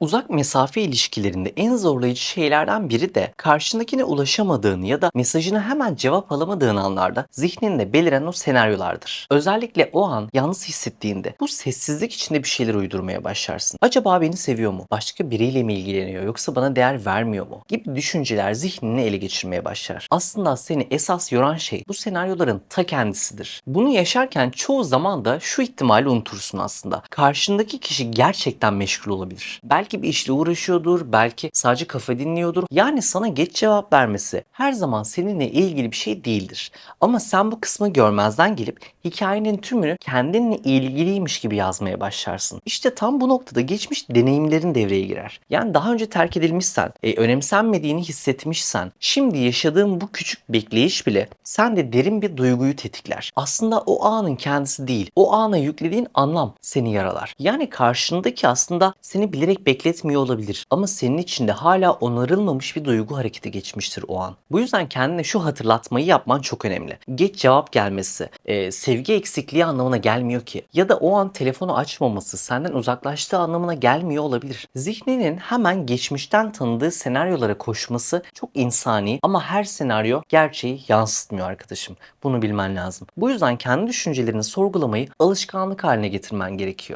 Uzak mesafe ilişkilerinde en zorlayıcı şeylerden biri de karşındakine ulaşamadığın ya da mesajına hemen cevap alamadığın anlarda zihninde beliren o senaryolardır. Özellikle o an yalnız hissettiğinde bu sessizlik içinde bir şeyler uydurmaya başlarsın. Acaba beni seviyor mu? Başka biriyle mi ilgileniyor yoksa bana değer vermiyor mu? Gibi düşünceler zihnini ele geçirmeye başlar. Aslında seni esas yoran şey bu senaryoların ta kendisidir. Bunu yaşarken çoğu zaman da şu ihtimali unutursun aslında. Karşındaki kişi gerçekten meşgul olabilir. Belki bir işle uğraşıyordur, belki sadece kafa dinliyordur. Yani sana geç cevap vermesi her zaman seninle ilgili bir şey değildir. Ama sen bu kısmı görmezden gelip hikayenin tümünü kendinle ilgiliymiş gibi yazmaya başlarsın. İşte tam bu noktada geçmiş deneyimlerin devreye girer. Yani daha önce terk edilmişsen, e, önemsenmediğini hissetmişsen, şimdi yaşadığın bu küçük bekleyiş bile sende derin bir duyguyu tetikler. Aslında o anın kendisi değil, o ana yüklediğin anlam seni yaralar. Yani karşındaki aslında seni bilerek bekletmiyor olabilir ama senin içinde hala onarılmamış bir duygu harekete geçmiştir o an. Bu yüzden kendine şu hatırlatmayı yapman çok önemli. Geç cevap gelmesi, e, sevgi eksikliği anlamına gelmiyor ki. Ya da o an telefonu açmaması senden uzaklaştığı anlamına gelmiyor olabilir. Zihninin hemen geçmişten tanıdığı senaryolara koşması çok insani ama her senaryo gerçeği yansıtmıyor arkadaşım. Bunu bilmen lazım. Bu yüzden kendi düşüncelerini sorgulamayı alışkanlık haline getirmen gerekiyor.